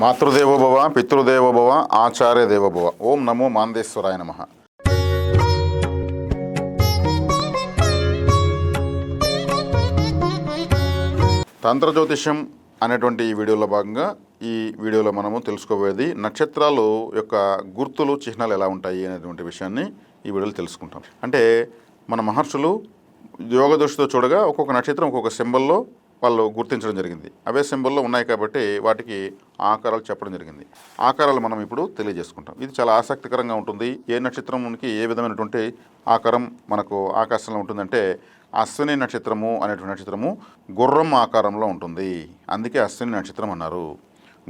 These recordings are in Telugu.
మాతృదేవోభవ పితృదేవోభవ ఆచార్య దేవోభవ ఓం నమో మాందేశ్వరాయ నమ. తంత్ర జ్యోతిష్యం అనేటువంటి ఈ వీడియోలో భాగంగా ఈ వీడియోలో మనము తెలుసుకోబోయేది నక్షత్రాలు యొక్క గుర్తులు చిహ్నాలు ఎలా ఉంటాయి అనేటువంటి విషయాన్ని ఈ వీడియోలో తెలుసుకుంటాం. అంటే మన మహర్షులు యోగ దృష్టితో చూడగా ఒక్కొక్క నక్షత్రం ఒక్కొక్క సింబల్లో వాళ్ళు గుర్తించడం జరిగింది. అవే సింబల్లో ఉన్నాయి కాబట్టి వాటికి ఆకారాలు చెప్పడం జరిగింది. ఆకారాలు మనం ఇప్పుడు తెలియజేసుకుంటాం. ఇది చాలా ఆసక్తికరంగా ఉంటుంది. ఏ నక్షత్రంకి ఏ విధమైనటువంటి ఆకారం మనకు ఆకాశంలో ఉంటుందంటే అశ్విని నక్షత్రము అనేటువంటి నక్షత్రము గుర్రం ఆకారంలో ఉంటుంది. అందుకే అశ్విని నక్షత్రం అన్నారు.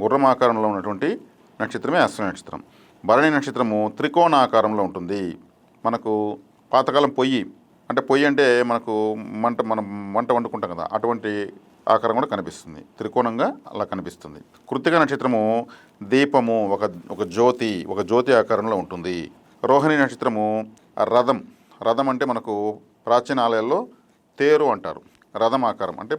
గుర్రం ఆకారంలో ఉన్నటువంటి నక్షత్రమే అశ్విని నక్షత్రం. భరణి నక్షత్రము త్రికోణ ఆకారంలో ఉంటుంది. మనకు పాతకాలం పొయ్యి అంటే పొయ్యి అంటే మనకు మంట మనం వంట వండుకుంటాం కదా అటువంటి ఆకారం కూడా కనిపిస్తుంది. త్రికోణంగా అలా కనిపిస్తుంది. కృతిక నక్షత్రము దీపము ఒక ఒక జ్యోతి ఒక జ్యోతి ఆకారంలో ఉంటుంది. రోహిణి నక్షత్రము రథం. రథం అంటే మనకు ప్రాచీన ఆలయాల్లో తేరు అంటారు. రథం ఆకారం అంటే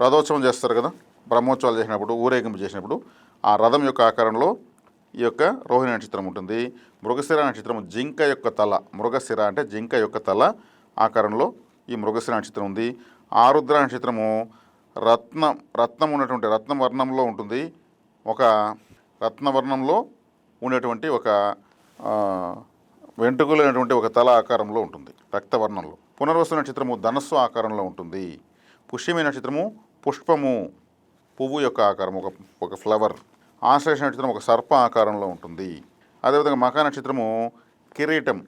రథోత్సవం చేస్తారు కదా బ్రహ్మోత్సవాలు చేసినప్పుడు ఊరేగింపు చేసినప్పుడు ఆ రథం యొక్క ఆకారంలో ఈ యొక్క రోహిణి నక్షత్రం ఉంటుంది. మృగశిర నక్షత్రం జింక యొక్క తల. మృగశిర అంటే జింక యొక్క తల. ఆకారంలో ఈ మృగశిర నక్షత్రం ఉంది. ఆరుద్ర నక్షత్రము రత్న రత్నం ఉన్నటువంటి రత్న వర్ణంలో ఉంటుంది. ఒక రత్నవర్ణంలో ఉండేటువంటి ఒక ఆ, వెంట్రుకలైనటువంటి ఒక తల ఆకారంలో ఉంటుంది. రక్తవర్ణంలో పునర్వసు నక్షత్రము ధనస్సు ఆకారంలో ఉంటుంది. పుష్యమి నక్షత్రము పుష్పము పువ్వు యొక్క ఆకారం ఒక ఒక ఫ్లవర్. ఆశ్లేష నక్షత్రం ఒక సర్ప ఆకారంలో ఉంటుంది. అదేవిధంగా మకా నక్షత్రము కిరీటం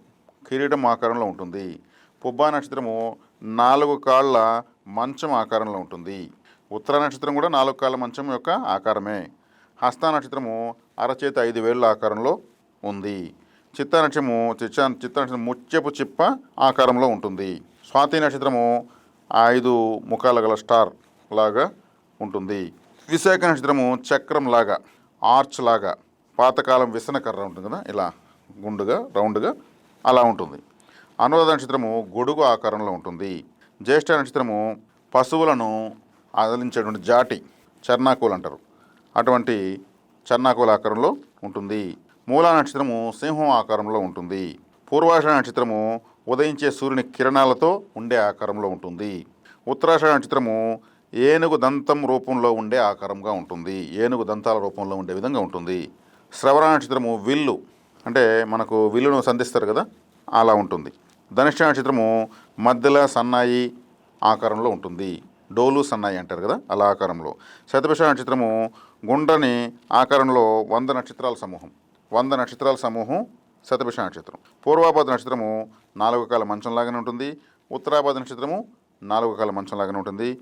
కిరీటం ఆకారంలో ఉంటుంది. పుబ్బా నక్షత్రము నాలుగు కాళ్ళ మంచం ఆకారంలో ఉంటుంది. ఉత్తర నక్షత్రం కూడా నాలుగు కాళ్ళ మంచం యొక్క ఆకారమే. హస్త నక్షత్రము అరచేతి ఐదు వేళ్ళ ఆకారంలో ఉంది. చిత్త నక్షత్రము చిత్త చిత్త నక్షత్రం ముత్యపు చిప్ప ఆకారంలో ఉంటుంది. స్వాతి నక్షత్రము ఐదు ముఖాల గల స్టార్ లాగా ఉంటుంది. విశాఖ నక్షత్రము చక్రం లాగా ఆర్చ్ లాగా పాతకాలం విసనకర్ర ఉంటుంది కదా ఇలా గుండుగా రౌండ్గా అలా ఉంటుంది. అనురాధ నక్షత్రము గొడుగు ఆకారంలో ఉంటుంది. జ్యేష్ఠ నక్షత్రము పశువులను అదిలించేటువంటి జాటి చర్నాకులు అంటారు. అటువంటి చర్నాకుల ఆకారంలో ఉంటుంది. మూలా నక్షత్రము సింహం ఆకారంలో ఉంటుంది. పూర్వాషాఢ నక్షత్రము ఉదయించే సూర్యుని కిరణాలతో ఉండే ఆకారంలో ఉంటుంది. ఉత్తరాషాఢ నక్షత్రము ఏనుగు దంతం రూపంలో ఉండే ఆకారంగా ఉంటుంది. ఏనుగు దంతాల రూపంలో ఉండే విధంగా ఉంటుంది. శ్రవణ నక్షత్రము విల్లు అంటే మనకు విల్లును సంధిస్తారు కదా? అలా ఉంటుంది. ధనిష్ట నక్షత్రము మధ్యలో సన్నాయి ఆకారంలో ఉంటుంది. డోలు సన్నాయి అంటారు కదా అలా ఆకారంలో. శతభిష నక్షత్రము గుండ్రని ఆకారంలో వంద నక్షత్రాల సమూహం. వంద నక్షత్రాల సమూహం శతభిష నక్షత్రం. పూర్వాపాద నక్షత్రము నాలుగు కాల మంచంలాగానే ఉంటుంది. ఉత్తరాపాద నక్షత్రము నాలుగు కాల మంచంలాగానే ఉంటుంది.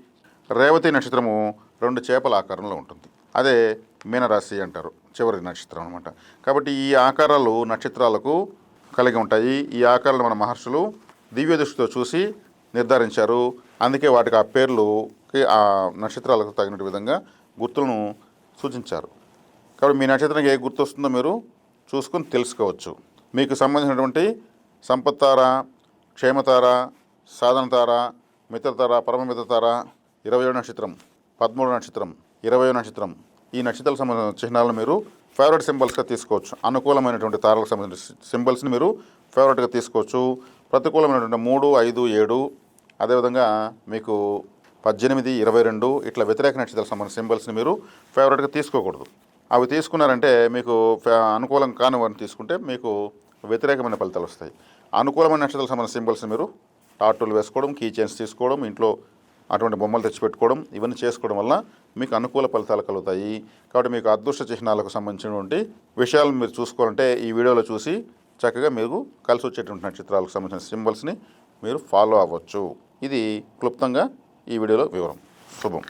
రేవతి నక్షత్రము రెండు చేపల ఆకారంలో ఉంటుంది. అదే మీనరాశి అంటారు చివరి నక్షత్రం అనమాట కాబట్టి ఈ ఆకారాలు నక్షత్రాలకు కలిగి ఉంటాయి. ఈ ఆకారాలు మన మహర్షులు దివ్య దృష్టితో చూసి నిర్ధారించారు. అందుకే వాటికి ఆ పేర్లుకి ఆ నక్షత్రాలకు తగిన విధంగా గుర్తులను సూచించారు. కాబట్టి మీ నక్షత్రానికి ఏ గుర్తు వస్తుందో మీరు చూసుకొని తెలుసుకోవచ్చు. మీకు సంబంధించినటువంటి సంపత్తార క్షేమతార సాధనతార మిత్రతార పరమమిత్రతార ఇరవై నక్షత్రం పదమూడు నక్షత్రం ఇరవై నక్షత్రం ఈ నక్షత్రాల సంబంధించిన చిహ్నాలను మీరు ఫేవరెట్ సింబల్స్గా తీసుకోవచ్చు. అనుకూలమైనటువంటి తారలకు సంబంధించిన సింబల్స్ని మీరు ఫేవరెట్గా తీసుకోవచ్చు. ప్రతికూలమైనటువంటి మూడు ఐదు ఏడు అదేవిధంగా మీకు పద్దెనిమిది ఇరవై రెండు ఇట్లా వ్యతిరేక నక్షత్రాలకు సంబంధించిన సింబల్స్ని మీరు ఫేవరెట్గా తీసుకోకూడదు. అవి తీసుకున్నారంటే మీకు అనుకూలం కాని వారిని తీసుకుంటే మీకు వ్యతిరేకమైన ఫలితాలు వస్తాయి. అనుకూలమైన నక్షత్రాలకు సంబంధించిన సింబల్స్ని మీరు టాటూలు వేసుకోవడం కీ చైన్స్ తీసుకోవడం ఇంట్లో అటువంటి బొమ్మలు తెచ్చిపెట్టుకోవడం ఇవన్నీ చేసుకోవడం వల్ల మీకు అనుకూల ఫలితాలు కలుగుతాయి. కాబట్టి మీకు అదృష్ట చిహ్నాలకు సంబంధించినటువంటి విషయాలు మీరు చూసుకోవాలంటే ఈ వీడియోలో చూసి చక్కగా మీకు కలిసి వచ్చేటువంటి నక్షత్రాలకు సంబంధించిన సింబల్స్ని మీరు ఫాలో అవ్వచ్చు. ఇది క్లుప్తంగా ఈ వీడియోలో వివరం. శుభం.